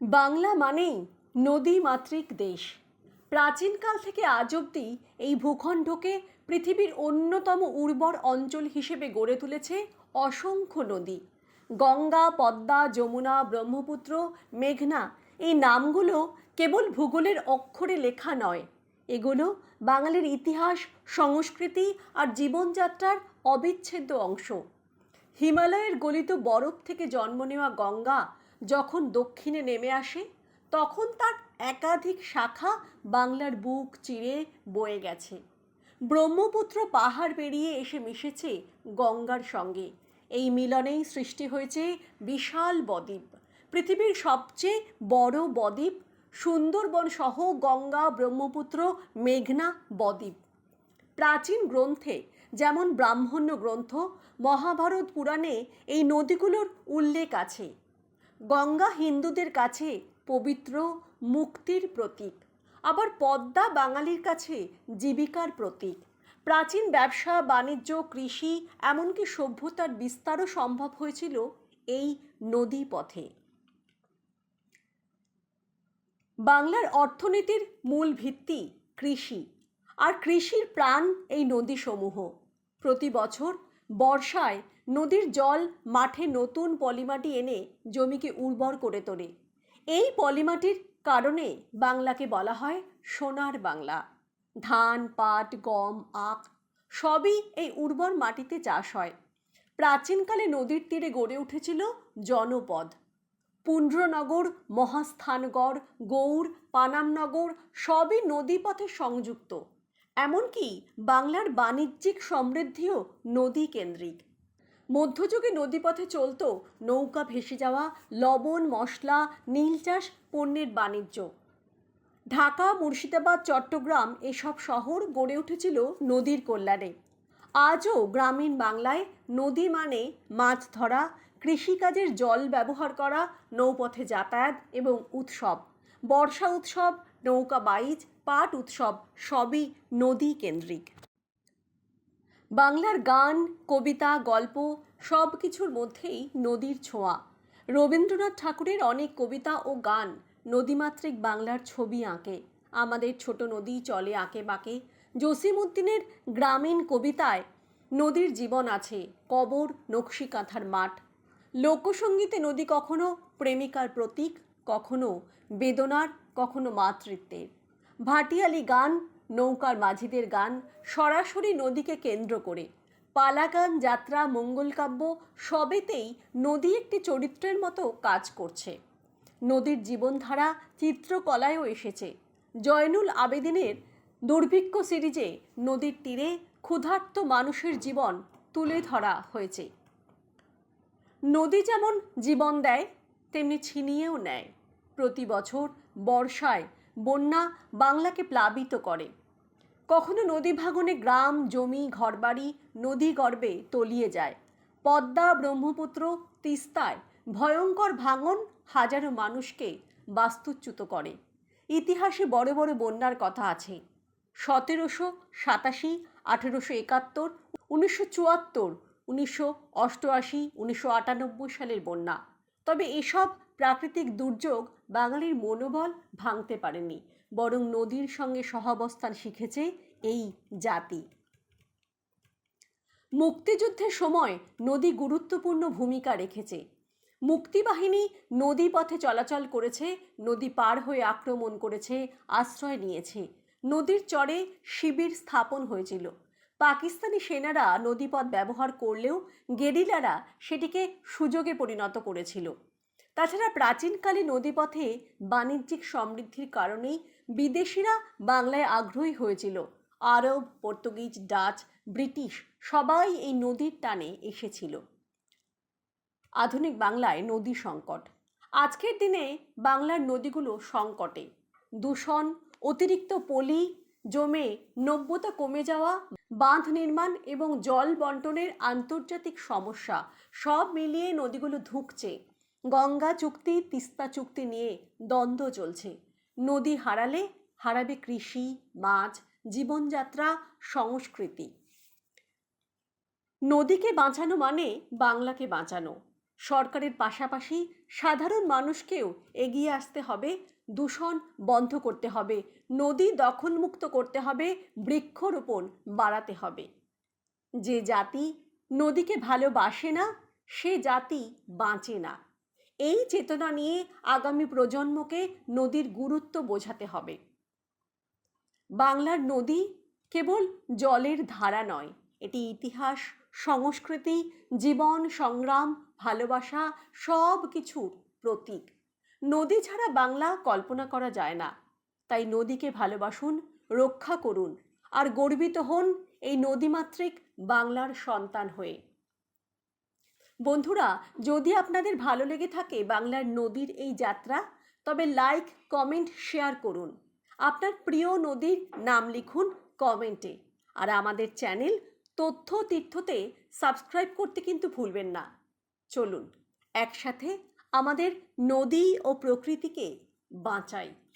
বাংলা মানেই নদী মাতৃক দেশ। প্রাচীনকাল থেকে আজ অবধি এই ভূখণ্ডকে পৃথিবীর অন্যতম উর্বর অঞ্চল হিসেবে গড়ে তুলেছে অসংখ্য নদী। গঙ্গা, পদ্মা, যমুনা, ব্রহ্মপুত্র, মেঘনা এই নামগুলো কেবল ভূগোলের অক্ষরে লেখা নয়। এগুলো বাঙালির ইতিহাস, সংস্কৃতি আর জীবনযাত্রার অবিচ্ছেদ্য অংশ। হিমালয়ের গলিত বরফ থেকে জন্ম নেওয়া গঙ্গা যখন দক্ষিণে নেমে আসে, তখন তার একাধিক শাখা বাংলার বুক চিরে বয়ে গেছে। ব্রহ্মপুত্র পাহাড় পেরিয়ে এসে মিশেছে গঙ্গার সঙ্গে। এই মিলনেই সৃষ্টি হয়েছে বিশাল বদ্বীপ। পৃথিবীর সবচেয়ে বড় বদ্বীপ সুন্দরবন সহ গঙ্গা, ব্রহ্মপুত্র, মেঘনা বদ্বীপ। প্রাচীন গ্রন্থে যেমন ব্রাহ্মণ্য গ্রন্থ, মহাভারত পুরাণে এই নদীগুলোর উল্লেখ আছে। গঙ্গা হিন্দুদের কাছে পবিত্র মুক্তির প্রতীক। আবার পদ্মা বাঙালির কাছে জীবিকার প্রতীক। প্রাচীন ব্যবসা, বাণিজ্য, কৃষি, এমনকি সভ্যতার বিস্তারও সম্ভব হয়েছিল এই নদী পথে। বাংলার অর্থনীতির মূল ভিত্তি কৃষি। আর কৃষির প্রাণ এই নদীসমূহ। প্রতি বছর বর্ষায় নদীর জল মাঠে নতুন পলিমাটি এনে জমিকে উর্বর করে তোলে। এই পলিমাটির কারণে বাংলাকে বলা হয় সোনার বাংলা। ধান, পাট, গম, আখ সবই এই উর্বর মাটিতে চাষ হয়। প্রাচীনকালে নদীর তীরে গড়ে উঠেছিল জনপদ। পুণ্ড্রনগর মহাস্থানগড়, গৌড়, পানামনগর সবই নদীপথে সংযুক্ত। এমনকি বাংলার বাণিজ্যিক সমৃদ্ধিও নদী কেন্দ্রিক। মধ্যযুগে নদীপথে চলত নৌকা ভেসে যাওয়া, লবণ, মশলা, নীল চাষ, পণ্যের বাণিজ্য। ঢাকা, মুর্শিদাবাদ, চট্টগ্রাম এসব শহর গড়ে উঠেছিল নদীর কল্যাণে। আজও গ্রামীণ বাংলায় নদী মানে মাছ ধরা, কৃষিকাজের জল ব্যবহার করা, নৌপথে যাতায়াত এবং উৎসব। বর্ষা উৎসব, নৌকা বাইচ, পাট উৎসব সবই নদী কেন্দ্রিক বাংলার গান, কবিতা, গল্প সব কিছুর মধ্যেই নদীর ছোঁয়া। রবীন্দ্রনাথ ঠাকুরের অনেক কবিতা ও গান নদীমাত্রিক বাংলার ছবি আঁকে। আমাদের ছোট নদী চলে আঁকে বাঁকে জসিমউদ্দিনের গ্রামীণ কবিতায় নদীর জীবন আছে, কবর নকশি কাঁথার মাঠ। লোকসঙ্গীতে নদী কখনো প্রেমিকার প্রতীক কখনো বেদনার, কখনো মাতৃত্বের। ভাটিয়ালি গান, নৌকার মাঝিদের গান, সরাসরি নদীকে কেন্দ্র করে। পালাগান, যাত্রা মঙ্গলকাব্য সবেতেই নদী একটি চরিত্রের মতো কাজ করছে। নদীর জীবনধারা, চিত্রকলায়ও এসেছে। জয়নুল আবেদিনের দুর্ভিক্ষ সিরিজে নদীর তীরে ক্ষুধার্ত মানুষের জীবন তুলে ধরা হয়েছে। নদী যেমন জীবন দেয়, তেমনি ছিনিয়েও নেয়। প্রতি বছর বর্ষায় বন্যা বাংলাকে প্লাবিত করে। কখনো নদী ভাঙনে গ্রাম, জমি, ঘরবাড়ি, নদী গর্বে তলিয়ে যায়। পদ্মা, ব্রহ্মপুত্র তিস্তায় ভয়ঙ্কর ভাঙন হাজারো মানুষকে বাস্তুচ্যুত করে। ইতিহাসে বড় বড় বন্যার কথা আছে। সতেরোশো সাতাশি, আঠেরোশো একাত্তর, উনিশশো চুয়াত্তর, উনিশশো অষ্টআশি, উনিশশো আটানব্বই সালের বন্যা। তবে এসব প্রাকৃতিক দুর্যোগ বাঙালির মনোবল ভাঙতে পারেনি, বরং নদীর সঙ্গে সহাবস্থান শিখেছে এই জাতি। মুক্তিযুদ্ধের সময় নদী গুরুত্বপূর্ণ ভূমিকা রেখেছে। মুক্তিবাহিনী নদী পথে চলাচল করেছে, নদী পার হয়ে আক্রমণ করেছে, আশ্রয় নিয়েছে। নদীর চরে শিবির স্থাপন হয়েছিল। পাকিস্তানি সেনারা নদীপথ ব্যবহার করলেও গেরিলারা সেটিকে সুযোগে পরিণত করেছিল। তাছাড়া প্রাচীনকালে নদীপথে বাণিজ্যিক সমৃদ্ধির কারণেই বিদেশিরা বাংলায় আগ্রহী হয়েছিল। আরব, পর্তুগিজ, ডাচ, ব্রিটিশ সবাই এই নদীর টানে এসেছিল। আধুনিক বাংলায় নদী সংকট। আজকের দিনে বাংলার নদীগুলো সংকটে। দূষণ, অতিরিক্ত পলি জমে নব্যতা কমে যাওয়া, বাঁধ নির্মাণ এবং জল বন্টনের আন্তর্জাতিক সমস্যা সব মিলিয়ে নদীগুলো ধুঁকছে। গঙ্গা চুক্তি, তিস্তা চুক্তি নিয়ে দ্বন্দ্ব চলছে। নদী হারালে হারাবে কৃষি, মাছ, জীবনযাত্রা, সংস্কৃতি। নদীকে বাঁচানো মানে বাংলাকে বাঁচানো। সরকারের পাশাপাশি সাধারণ মানুষকেও এগিয়ে আসতে হবে, দূষণ বন্ধ করতে হবে, নদী দখলমুক্ত করতে হবে, বৃক্ষরোপণ বাড়াতে হবে। যে জাতি নদীকে ভালোবাসে না, সে জাতি বাঁচে না। এই চেতনা নিয়ে আগামী প্রজন্মকে নদীর গুরুত্ব বোঝাতে হবে। বাংলার নদী কেবল জলের ধারা নয়, এটি ইতিহাস, সংস্কৃতি, জীবন, সংগ্রাম, ভালোবাসা সব কিছুর প্রতীক। নদী ছাড়া বাংলা কল্পনা করা যায় না। তাই নদীকে ভালোবাসুন, রক্ষা করুন, আর গর্বিত হন এই নদীমাতৃক বাংলার সন্তান হয়ে। বন্ধুরা, যদি আপনাদের ভালো লেগে থাকে বাংলার নদীর এই যাত্রা, তবে লাইক কমেন্ট শেয়ার করুন। আপনার প্রিয় নদীর নাম লিখুন কমেন্টে আর আমাদের চ্যানেল তথ্য তীর্থতে সাবস্ক্রাইব করতে কিন্তু ভুলবেন না। চলুন, একসাথে আমাদের নদী ও প্রকৃতিকে বাঁচাই।